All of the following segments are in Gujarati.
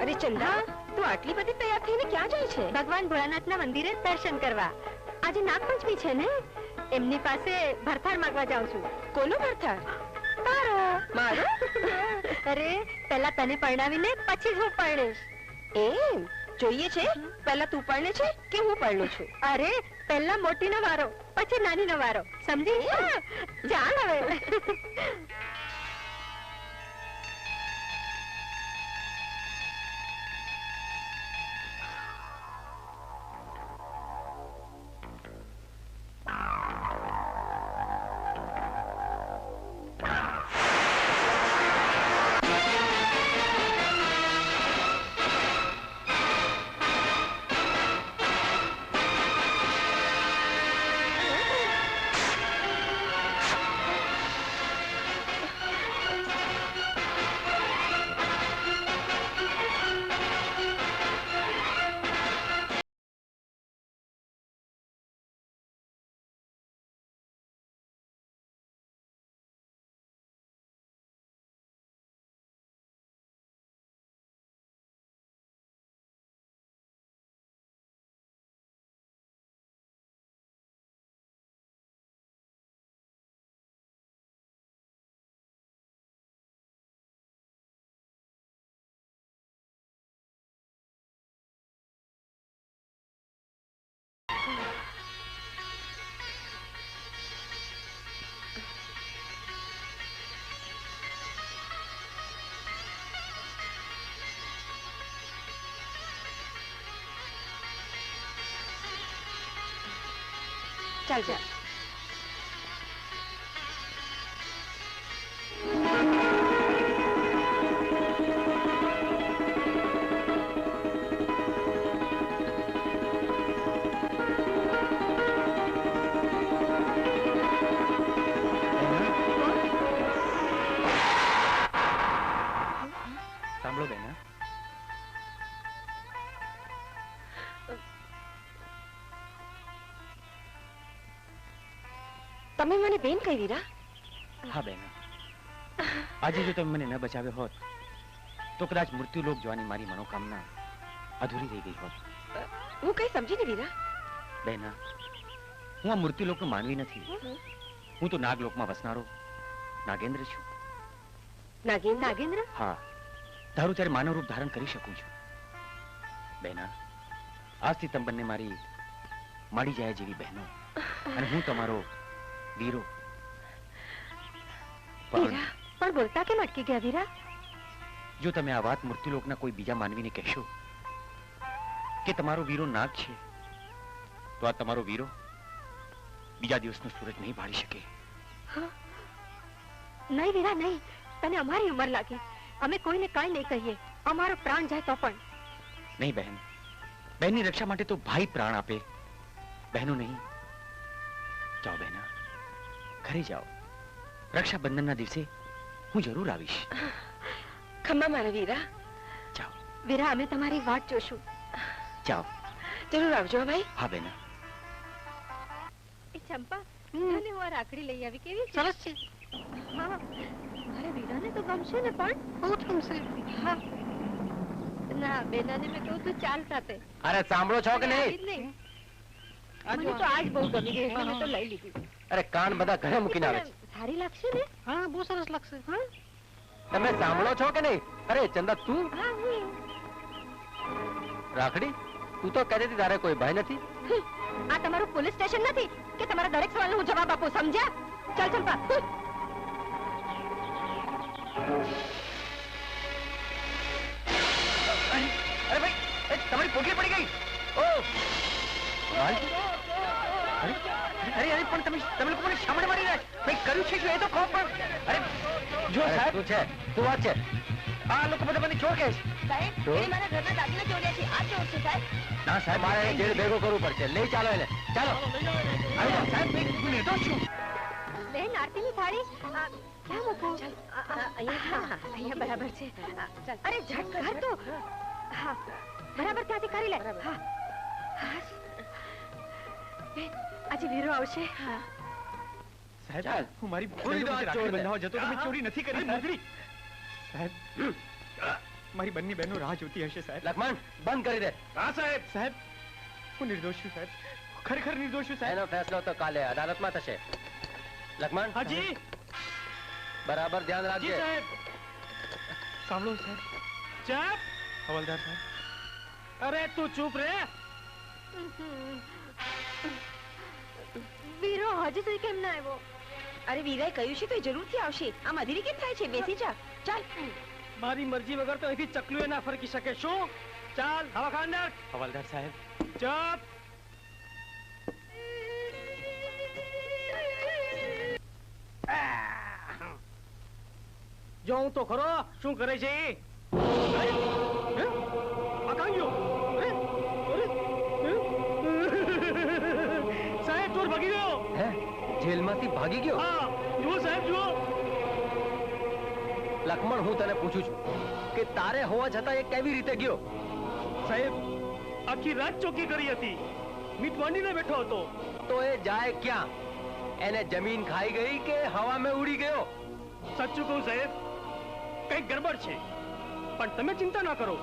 અરે ચંદા તું આટલી બધી તૈયાર થઈને ક્યાં જાય છે? ભગવાન ભોળાનાથના મંદિરે દર્શન કરવા. આજે નાગપંચમી છે ને? એમની પાસે ભરથાળ માંગવા જાઉં છું. કોનો ભરથાળ તારો. મારો? અરે પહેલા તને પરણાવીને પછી જ હું પરણીશ. એમ? જોઈએ છે? પહેલા તું પરણે છે કે હું પરણું છું? અરે પહેલા મોટીનો વારો પછી નાની નો વારો. સમજી? ચાલ હવે. ચાલ ચાલ સાંભળો બેન તમે મને બેન કહી વીરા હા બેન. આજે જો તમે મને ન બચાવ્યો હોત તો કદાચ મૃત્યુલોક જોવાની મારી મનોકામના અધૂરી રહી ગઈ હોત. હું કઈ સમજી ને વીરા બેના હું આ મૃત્યુલોકનો માનવી નથી. હું તો નાગલોકમાં વસનારો નાગેન્દ્ર છું. નાગેન્દ્ર નાગેન્દ્ર? હા. ધારું ત્યારે માનવ રૂપ ધારણ કરી શકું છું. બેના આજથી તમે બંને મારી મળી જાય જેવી બહેનો. અને હું તમારો વીરો. પણ બોલતા કેમ અટકી ગયા વીરા? જો તમે આ વાત મૃત્યુલોકના કોઈ બીજા માનવીને કહેશો કે તમારો વીરો નાગ છે તો આ તમારો વીરો બીજા દિવસનો સૂરજ નહીં ભાળી શકે. નહીં વીરા નહીં. તને અમારી ઉંમર લાગી. અમે કોઈને કાંઈ નહીં કહીએ. અમારો પ્રાણ જાય તો પણ. નહીં બહેન. બહેનની રક્ષા માટે તો ભાઈ પ્રાણ આપે. બહેનો નહીં. જાઓ બહેના. ઘરે જાઓ. રક્ષાબંધનના દિવસે હું જરૂર આવીશ. ખમ્મા મારા વીરા. જાઓ. વીરા અમે તમારી વાત જોશું. જાઓ. જરૂર આવજો ભાઈ. હા બેના એ ચંપા તને હું આ રાખડી લઈ આવી કેવી છે? સરસ છે. હા મારા વીરાને તો ગમશે ને પણ? બહુ ગમશે. હા. ના બેનાને મેં કહું તું ચાલ સાથે. અરે સાંભળો છો કે નહીં. મને તો આજ બહુ ગમી ગઈ એટલે મેં તો લઈ લીધી. અરે કાન બધા ઘરે મૂકીને આવે છે. સારી લાગશે ને? હા બહુ સરસ લાગશે. હા. તમે સાંભળો છો કે નહીં? અરે ચંદા તું? હા હું. રાખડી તું તો કહેતી તારે કોઈ ભાઈ નથી? આ તમારું પોલીસ સ્ટેશન નથી કે તમારા દરેક સવાલનો હું જવાબ આપું સમજ્યા? ચાલ ચંપા. અરે ભાઈ તમારી પોટલી પડી ગઈ? ઓ! અરે અરે અરે પણ તમે તમે લોકો શામળ મારી રહ્યા ભાઈ કર્યું છે શું? એ તો કહો પણ. અરે જો સાહેબ. શું છે? શું વાત છે? આ લોકો બધા મને જો કે સાહેબ તો? મારા ઘરના દાગીના ચોર્યા છે. આ ચોર છે સાહેબ? ના સાહેબ મારે જેલ ભેગો કરવું પડશે. લઈ ચાલો એને. ચાલો. આવી જાઓ. સાહેબ ભાઈ હું છું બેન આરતીની થાળી. ક્યાં આ, અહીંયા હા, અહીંયા બરાબર છે. અરે ઝટ કર તો હા. બરાબર ત્યાંથી કરી લે. હા. આજે વીરો આવશે. હા. સાહેબ હું મારી કોઈ બહેનો રાખડી ચોર. લે. જતો તો મેં ચોરી નથી કરી. મોકલી. સાહેબ મારી બંને બહેનો રાહ જોતી હશે સાહેબ. લખમણ બંધ કરી દે. હા સાહેબ. સાહેબ હું નિર્દોષ છું સાહેબ. ખરેખર નિર્દોષ છું સાહેબ. એનો ફેસલો તો કાલે અદાલતમાં થશે. લખમણ. હાજી! બરાબર ધ્યાન રાખજે. સાહેબ. સાંભળો સાહેબ. ચાપ હવલદાર સાહેબ. અરે તું ચૂપ રે. વીરો હજી સુધી કેમ ના આવ્યો? અરે વીરાએ કહ્યું છે તો જરૂરથી આવશે. આ મધીરી કેમ થાય છે? બેસી જા. ચાલ. મારી મરજી વગર તો અહીંથી ચકલુએ ના ફરકી શકે. શું? ચાલ હવા ખાનદાર હવલદાર સાહેબ. ચપ. જોઉં તો ખરો શું કરે છે એ? હે? હે? હે? હે? સાહેબ ચોર ભાગી ગયો હે જેલમાંથી ભાગી ગયો હા જુઓ સાહેબ જુઓ લખમણ હું તને પૂછું છું કે તારે હોવા છતાં એ કેવી રીતે ગયો સાહેબ આખી રાત ચોકી કરી હતી મીટ માંડીને બેઠો હતો તો એ જાય ક્યાં એને જમીન ખાઈ ગઈ કે હવામાં ઉડી ગયો સાચું કહું સાહેબ કંઈક ગડબડ છે. પણ તમે ચિંતા ના કરો.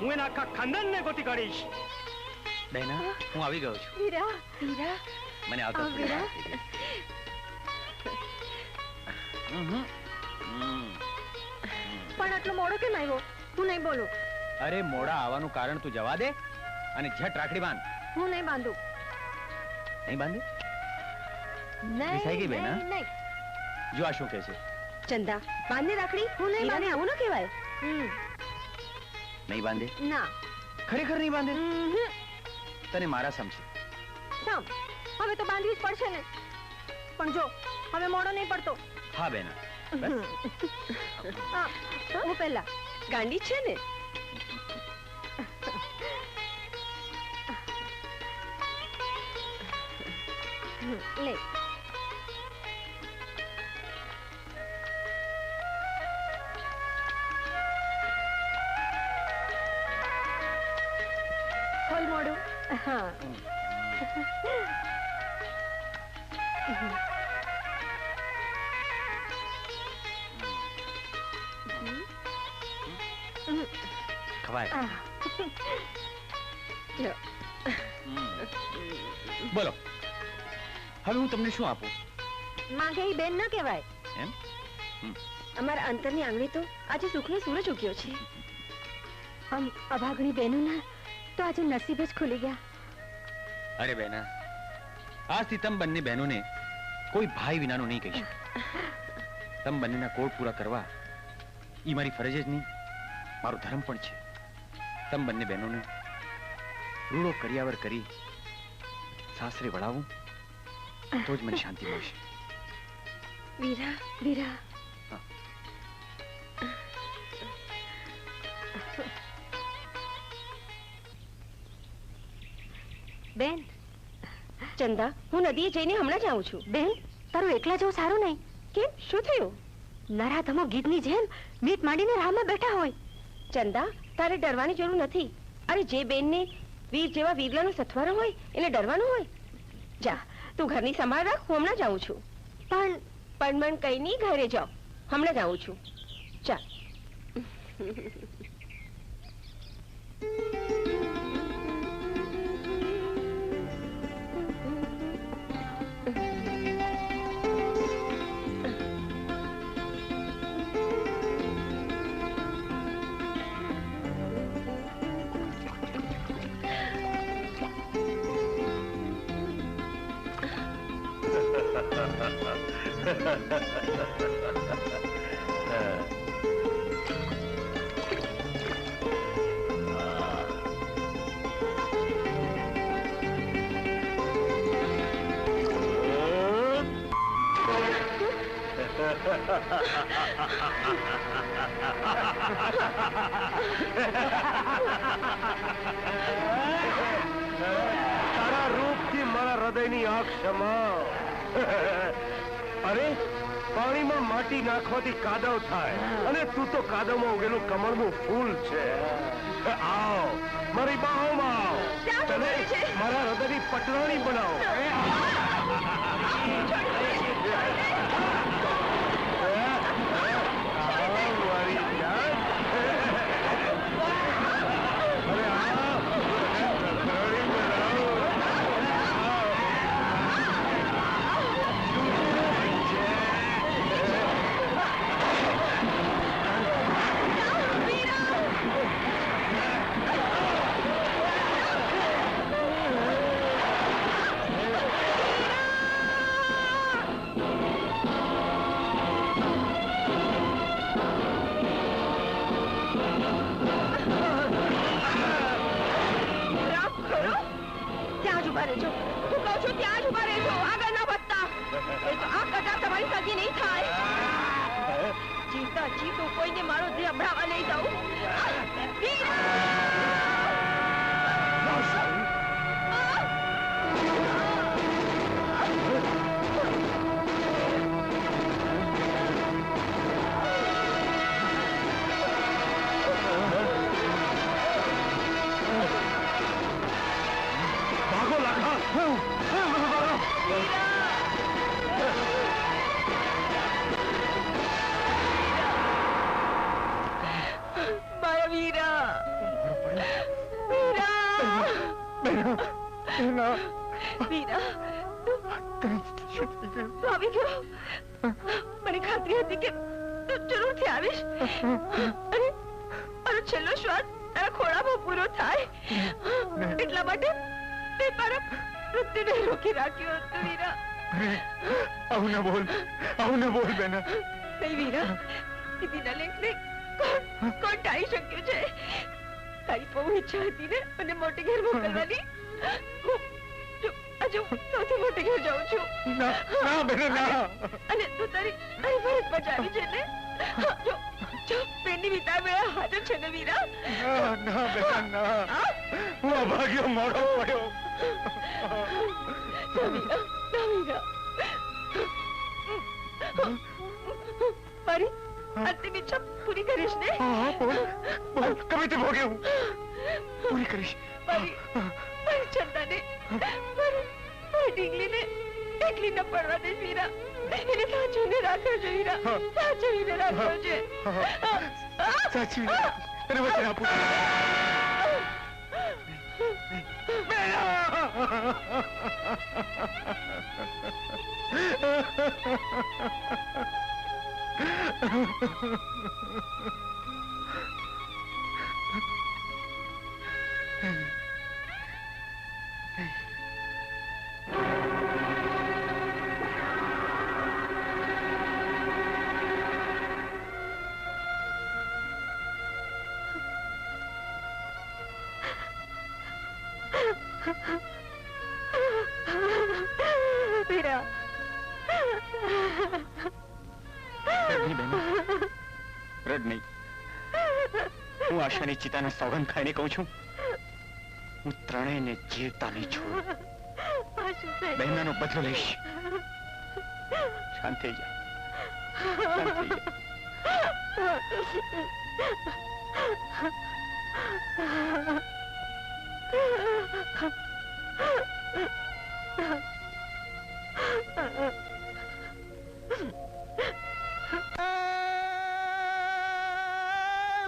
હું એના આખા ખાનદાનને ગોતી કાઢીશ. બહેના હું? આવી ગયો છું. વીરા વીરા. મને આવતા. હમ. પણ આટલો મોડો કેમ આવ્યો? તું નહીં બોલો. અરે મોડા આવવાનું કારણ તું જવા દે અને ઝટ રાખડી બાંધ. હું નહીં બાંધું. નહીં બાંધી? નહીં ગઈ બેન, નહીં. જો આ શું કહે છે. ચંદા બાંધને રાખડી? હું નહીં બાંધે. આવું ન કહેવાય. નહીં બાંધે? ના. ખરેખર નહીં બાંધે? તને મારા સમશે સમ? હવે તો બાંધવી જ પડશે ને. પણ જો હવે મોડો નહીં પડતો. હા બેના. હું પહેલા. ગાંડી છે ને? લે. મોડું ખવાય બોલો. હવે હું તમને શું આપું? માંગે એ બેન ના કહેવાય. એમ? અમારા અંતરની આંગળી તો આજે સુખનો સૂરજ ઉગ્યો છે. આમ અભાગણી બહેનોના તો આજે નસીબ જ ખુલી ગયા અરે બેના આજથી તમ બંને બહેનોને કોઈ ભાઈ વિનાનું નહીં કહીશ તમ બંનેના કોડ પૂરા કરવા ઈ મારી ફરજ જ નહીં મારો ધર્મ પણ છે તમ બંને બહેનોને રૂડો કર્યાવર કરી સાસરે વળાવું તો જ મને શાંતિ મળશે વીરા વીરા બેન. ચંદા હું નદીએ જઈને હમણાં જ આવું છું. બેન? તારું એકલા જવું સારું નહીં. કેમ? શું થયું? નરાધમો ગીધની જેમ મીટ માંડીને રાહમાં બેઠા હોય. ચંદા તારે ડરવાની જરૂર નથી. અરે જે બેનને વીર જેવા વીરલાનો સથવારો હોય એને ડરવાનું હોય. જા તું ઘરની સંભાળ રાખ હું હમણાં જાઉં છું. પણ પણ મન કઈ નહીં ઘરે જાઓ. હમણાં જ આવું છું. ચાલ તારા રૂપથી મારા હૃદયની આંખ ક્ષમા અરે પાણીમાં માટી નાખવાથી કાદવ થાય. અને તું તો કાદવમાં ઉગેલું કમળનું ફૂલ છે. આવ મારી બાહોમાં આવ. તને મારા હૃદયની પટરાણી બનાવો. વીરા તું આવી ગયો મને ખાતરી હતી કે તું જરૂરથી આવીશ અને મારો છેલ્લો શ્વાસ તારા ખોળામાં પૂરો થાય એટલા માટે તે મારા મૃત્યુને રોકી રાખ્યો હતો વીરા આવું ના બોલ આવું ના બોલ બેના નહીં વીરા દીદીના લેખને કોણ કોણ ટાળી શક્યું છે તારી બહુ ઈચ્છા હતી ને મને મોટી ઘેર મોકલવાની જો સૌથી મોટી ઘેર જાઉં છું. ના ના બેના ના. અને તું તારી તારી ફરજ બજાવી છે ને? જો જો પેનની વિતાર વેળા હાજર છે ને વીરા ના ના બેટા ના. હું? અભાગ્યો મોડો પડ્યો. ના વીરા મારી. અંતિમ ઈચ્છા પૂરી કરીશ ને? હા બોલ. બોલ. કभी ભોગે હું. પૂરી કરીશ. મારી મારી ઢીંગલીને એકલી ન પડવા દે વીરા એને સાચવીને રાખજો વીરા સાચવીને રાખજો સાચી તને વચન આપું વીરા રડ નહીં હું આશાની ચિતાના સોગંદ ખાઈને કહું છું હું ત્રણેયને જીવતા નહીં છોડું બહેનાનો બદલો લઈશ. શાંત જા. શાંત જા.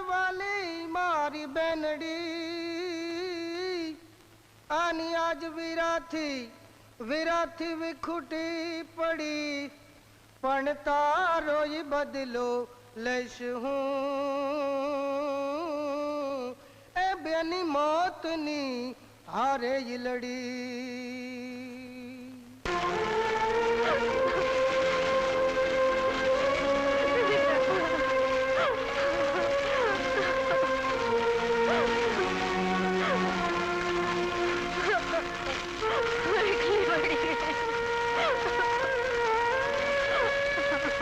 વાલી મારી બેનડી આની આજ વીરાથી વીરાથી વિખૂટી પડી પણ તારો બદલો લઈશ હું એ બેની મોતની હારે ઈલડી લડી